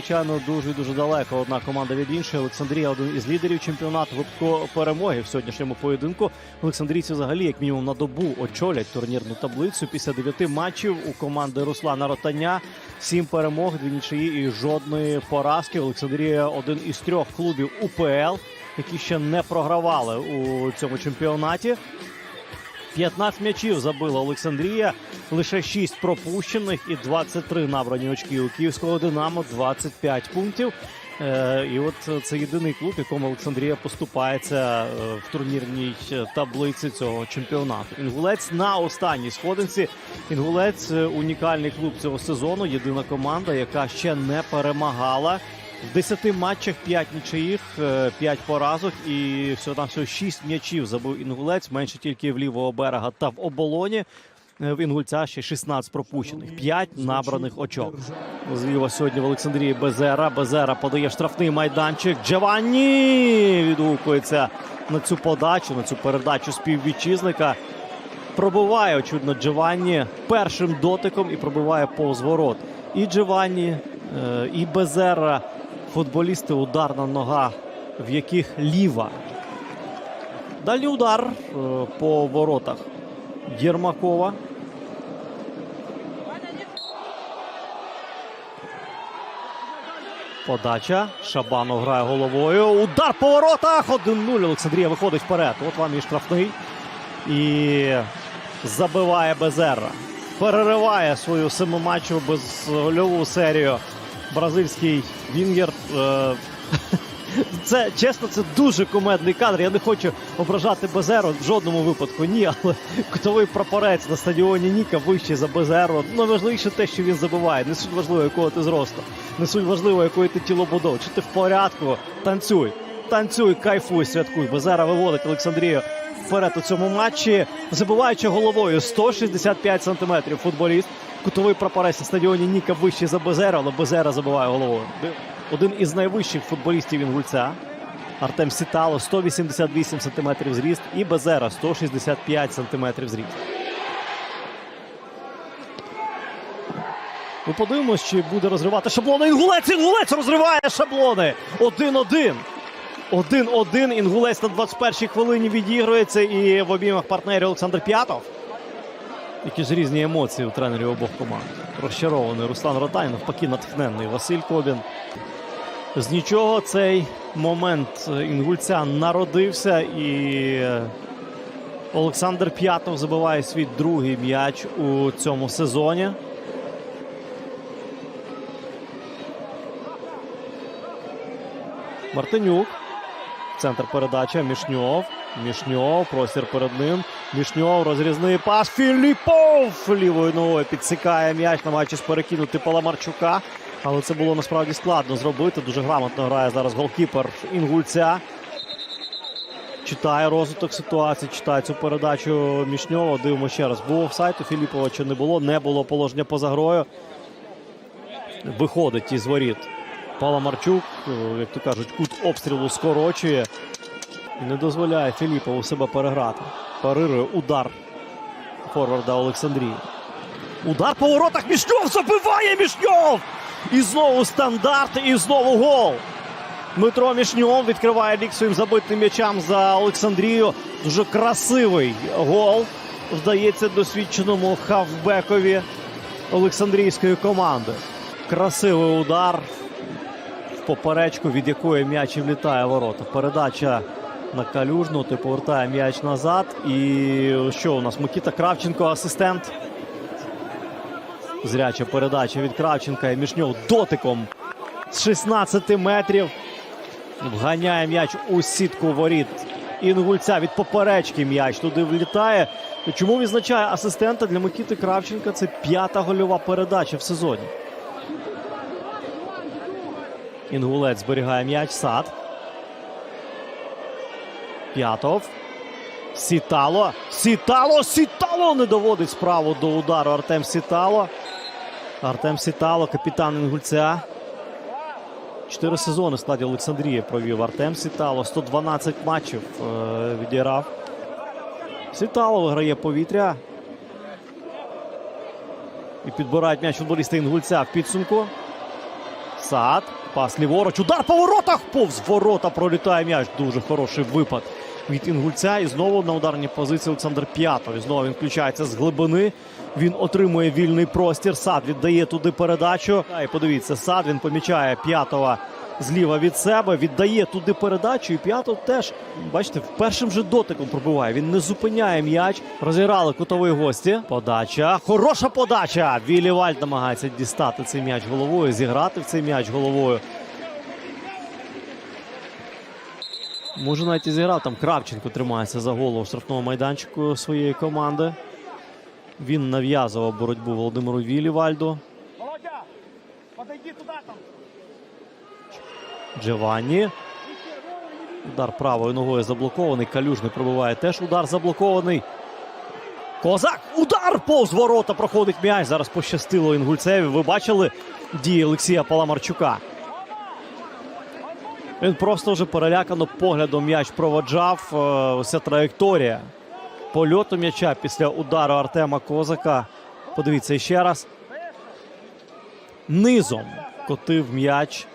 звичайно, дуже-дуже далеко. Одна команда від іншої. Олександрія один із лідерів чемпіонату. Випадково перемоги в сьогоднішньому поєдинку. Олександрійці взагалі, як мінімум, на добу очолять турнірну таблицю. Після дев'яти матчів у команди Руслана Ротаня сім перемог, дві нічиї і жодної поразки. Олександрія один із трьох клубів УПЛ, які ще не програвали у цьому чемпіонаті. 15 м'ячів забила Олександрія, лише 6 пропущених і 23 набрані очки у київського Динамо, 25 пунктів. Е, і от це єдиний клуб, якому Олександрія поступається е, в турнірній е, таблиці цього чемпіонату. Інгулець на останній сходинці. Інгулець унікальний клуб цього сезону. Єдина команда, яка ще не перемагала. В 10 матчах 5 нічиїх, 5 поразок і всього там всього 6 м'ячів забив інгулець, менше тільки в лівого берега та в оболоні. Е, В інгульця ще 16 пропущених, 5 набраних очок. Зліва сьогодні в Олександрії Безера. Безера подає штрафний майданчик. Джованні відгукується на цю подачу, на цю передачу співвітчизника. Пробиває, очевидно, Джованні першим дотиком і пробиває повз ворот. І Джованні, е, і Безера. Футболісти ударна нога, в яких ліва. Далі удар е, по воротах Єрмакова. Подача. Шабанов грає головою. Удар по воротах. 1-0. Олександрія виходить вперед. От вам і штрафний. І забиває Безерра. Перериває свою семиматчеву безгольову серію. Бразильський Вінгер. Е, Це чесно, це дуже кумедний кадр. Я не хочу ображати Безеру в жодному випадку. Ні, але кутовий прапорець на стадіоні Ніка вищий за Безеру. Ну важливіше те, що він забиває. Не суть важливо, якого ти зросту. Не суть важливо, якої ти тілобудов. Чи ти в порядку? Танцюй, танцюй, кайфуй, святкуй. Безера виводить Олександрію вперед у цьому матчі, забиваючи головою 165 сантиметрів. Футболіст. Кутовий прапорець на стадіоні Ніка вищий за Безера, але Безера забиває головою. Один із найвищих футболістів Інгульця. Артем Сітало 188 сантиметрів зріст і Безера 165 сантиметрів зріст. Ми подивимось, чи буде розривати шаблони. Інгулець! Інгулець розриває шаблони! 1-1. 1-1. Інгулець на 21-й хвилині відігрується і в обіймах партнерів Олександр П'ятов. Які ж різні емоції у тренерів обох команд. Розчарований Руслан Ротань, навпаки, натхненний Василь Кобін. З нічого цей момент інгульця народився і Олександр П'ятов забиває свій другий м'яч у цьому сезоні. Мартинюк. Центр передача. Мішньов. Мішньов. Простір перед ним. Мішньов. Розрізний пас. Філіпов лівою ногою підсікає м'яч, намагаючись перекинути Паламарчука. Але це було насправді складно зробити. Дуже грамотно грає зараз голкіпер Інгульця. Читає розвиток ситуації, читає цю передачу Мішньова. Дивимо ще раз. Був офсайд у Філіпова чи не було. Не було положення поза грою. Виходить із воріт. Паламарчук, е, як то кажуть, кут обстрілу скорочує. Не дозволяє Філіпову себе переграти. Парирує удар форварда Олександрії. Удар по воротах Мішньов забиває Мішньов! І знову стандарт, і знову гол. Дмитро Мішньов відкриває лік своїм забитим м'ячам за Олександрію. Дуже красивий гол. Вдається досвідченому хавбекові Олександрійської команди. Красивий удар в поперечку, від якої м'яч влітає ворота. Передача на калюжну, ти повертає м'яч назад. І що у нас? Микіта Кравченко, асистент. Зряча передача від Кравченка і Мішньов дотиком з 16 метрів. Вганяє м'яч у сітку воріт. Інгульця від поперечки м'яч туди влітає. Чому відзначає асистента для Микіти Кравченка? Це п'ята гольова передача в сезоні. Інгулець зберігає м'яч. Сад. П'ятов. Сітало. Сітало. Сітало не доводить справу до удару Артем Сітало. Артем Сітало, капітан Інгульця. Чотири сезони в складі Олександрії провів Артем Сітало. 112 матчів е, відіграв. Сітало виграє повітря. І підбирають м'яч футболісти Інгульця в підсумку. Сад. Пас ліворуч. Удар по воротах. Повз ворота пролітає м'яч. Дуже хороший випад від Інгульця. І знову на ударній позиції Олександр П'ятов. І знову він включається з глибини. Він отримує вільний простір. Сад віддає туди передачу. І подивіться, сад він помічає п'ятого зліва від себе, віддає туди передачу. І п'ятов теж, бачите, першим же дотиком пробиває. Він не зупиняє м'яч. Розіграли кутовий гості. Подача. Хороша подача. Вілі Вальд намагається дістати цей м'яч головою, зіграти в цей м'яч головою. Може навіть і зіграв. Там Кравченко тримається за голову штрафного майданчику своєї команди. Він нав'язував боротьбу Володимиру Вілівальду. Джованні. Удар правою ногою заблокований. Калюжний пробиває теж удар заблокований. Козак! Удар повз ворота проходить м'яч. Зараз пощастило Інгульцеві. Ви бачили дії Олексія Паламарчука. Він просто вже перелякано поглядом м'яч проводжав. Е, ця траєкторія польоту м'яча після удару Артема Козака. Подивіться ще раз. Низом котив м'яч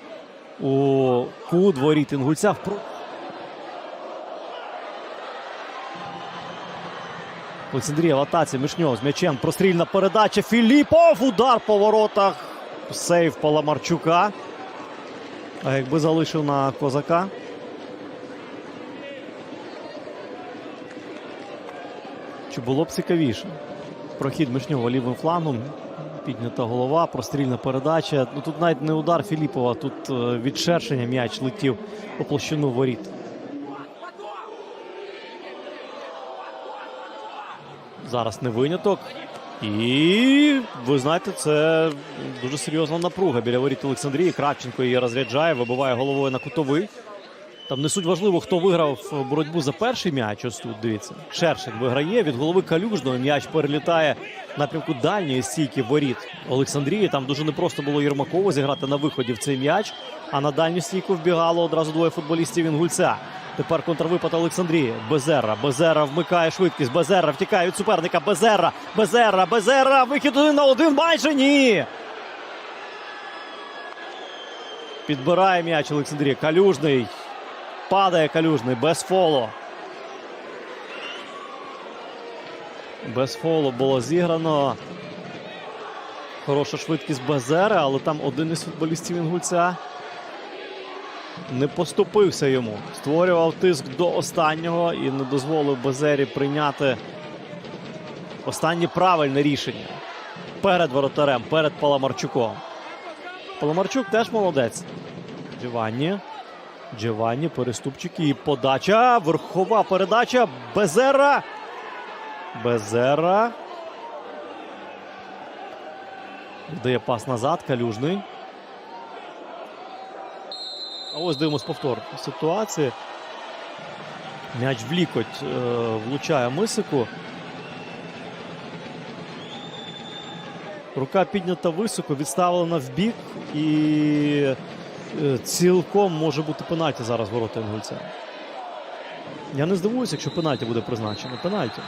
у кут воріт Інгульця. Олександрія в атаці Мишньов з м'ячем. Прострільна передача. Філіпов. Удар по воротах. Сейв Паламарчука. А якби залишив на козака. Чи було б цікавіше? Прохід Мишньова лівим флангом. Піднята голова, прострільна передача. Ну тут навіть не удар Філіпова, тут е, відшершення м'яч летів по площину воріт. Зараз не виняток. І ви знаєте, це дуже серйозна напруга біля воріт Олександрії. Кравченко її розряджає, вибиває головою на кутовий. Там не суть важливо, хто виграв боротьбу за перший м'яч. Ось тут дивіться. Шершень виграє від голови калюжного. М'яч перелітає напрямку дальньої стійки воріт Олександрії. Там дуже непросто було Єрмакову зіграти на виході в цей м'яч. А на дальню стійку вбігало одразу двоє футболістів Інгульця. Тепер контрвипад Олександрії. Безерра. Безерра вмикає швидкість. Безерра втікає від суперника. Безерра. Безерра. Безерра. Вихід один на один. Майже ні. Підбирає м'яч Олександрія. Калюжний. Падає калюжний без фолу. Без фолу було зіграно. Хороша швидкість Безера, але там один із футболістів Інгульця не поступився йому. Створював тиск до останнього і не дозволив Безері прийняти останнє правильне рішення перед воротарем, перед Паламарчуком. Паламарчук теж молодець. Джованні. Джованні, переступчики і подача. Верхова передача. Безера. Безера. Дає пас назад. Калюжний. А ось дивимось повтор ситуації. М'яч в лікоть е, влучає Мисику. Рука піднята високо, відставлена в бік і цілком може бути пенальті зараз ворота Інгульця. Я не здивуюся, якщо пенальті буде призначено. Пенальті.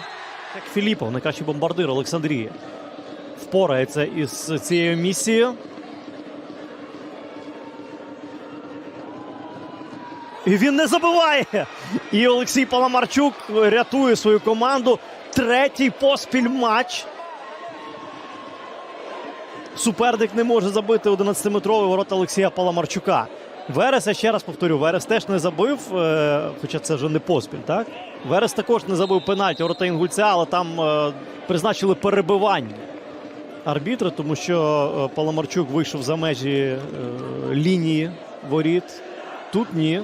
Як Філіпов, найкращий бомбардир Олександрії. Впорається із цією місією. І він не забиває. І Олексій Паламарчук рятує свою команду. Третій поспіль матч. Суперник не може забити 11-метровий ворота Олексія Паламарчука. Верес, я ще раз повторю, Верес теж не забив, е, хоча це вже не поспіль, так? Верес також не забив пенальті ворота Інгульця, але там е, призначили перебивання арбітра, тому що е, Паламарчук вийшов за межі лінії воріт. Тут ні.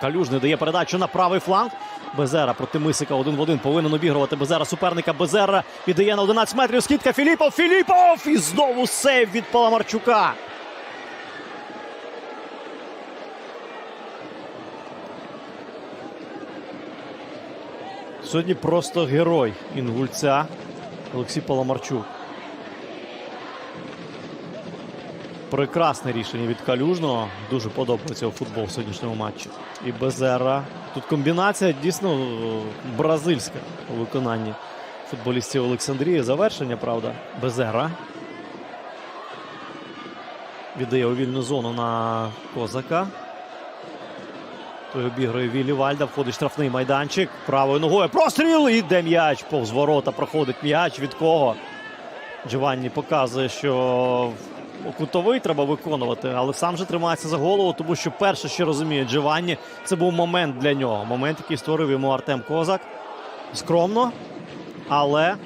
Калюжний дає передачу на правий фланг. Безера проти Мисика один в один повинен обігрувати Безера суперника. Безера віддає на 11 метрів. Скидка Філіпов. Філіпов! І знову сейв від Паламарчука. Сьогодні просто герой інгульця Олексій Паламарчук. Прекрасне рішення від Калюжного. Дуже подобається у футбол в сьогоднішньому матчі. І Безера. Тут комбінація дійсно е, бразильська у виконанні футболістів Олександрії. Завершення, правда. Безера. Віддає у вільну зону на козака. Той обігрує Віллі Вальда, входить штрафний майданчик. Правою ногою простріл і йде м'яч. Повз ворота проходить м'яч. Від кого? Джованні показує, що кутовий треба виконувати, але сам же тримається за голову, тому що перше, що розуміє Джованні, це був момент для нього. Момент, який створив йому Артем Козак. Скромно, але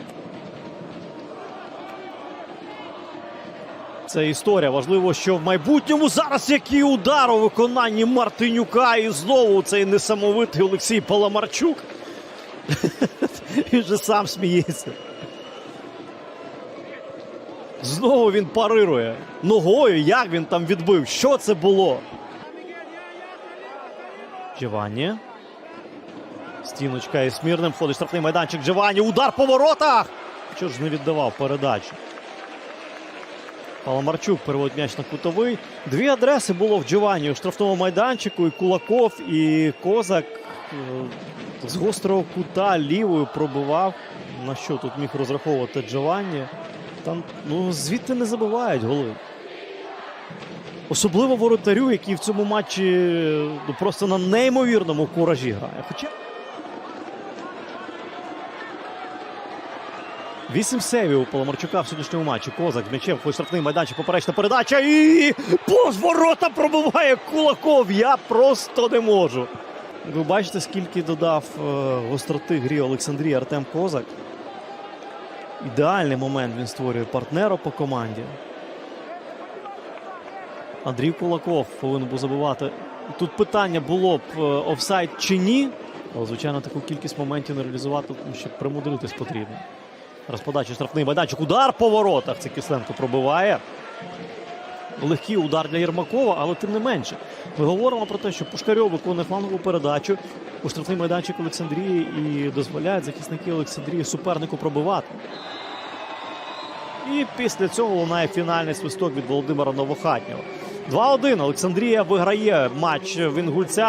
це історія. Важливо, що в майбутньому зараз який удар у виконанні Мартинюка. І знову цей несамовитий Олексій Паламарчук. Він же сам сміється. Знову він парирує. Ногою, як він там відбив? Що це було? Джованні. Стіночка із Смірним. Входить штрафний майданчик Джованні. Удар по воротах! Що ж не віддавав передачу? Паламарчук переводить м'яч на кутовий. Дві адреси було в Джованні у штрафному майданчику. І Кулаков, і Козак е, з гострого кута лівою пробивав. На що тут міг розраховувати Джованні? Там ну, звідти не забувають голи. Особливо воротарю, який в цьому матчі ну, просто на неймовірному куражі грає. Хоча. Вісім сейвів у Паламарчука в сьогоднішньому матчі. Козак з м'ячем, хоч штрафний майданчик, поперечна передача і повз ворота пробиває Кулаков. Я просто не можу. Ви бачите, скільки додав е, гостроти грі Олександрії Артем Козак. Ідеальний момент він створює партнера по команді. Андрій Кулаков повинен був забивати. Тут питання було б е, офсайд чи ні. Але, звичайно, таку кількість моментів не реалізувати, тому що примудритись потрібно. Розподача штрафний майданчик. Удар по воротах. Це Кисленко пробиває. Легкий удар для Єрмакова, але тим не менше. Ми говоримо про те, що Пушкарьов виконує флангову передачу у штрафний майданчик Олександрії і дозволяють захисники Олександрії супернику пробивати. І після цього лунає фінальний свисток від Володимира Новохатнього. 2-1. Олександрія виграє матч в Інгульця.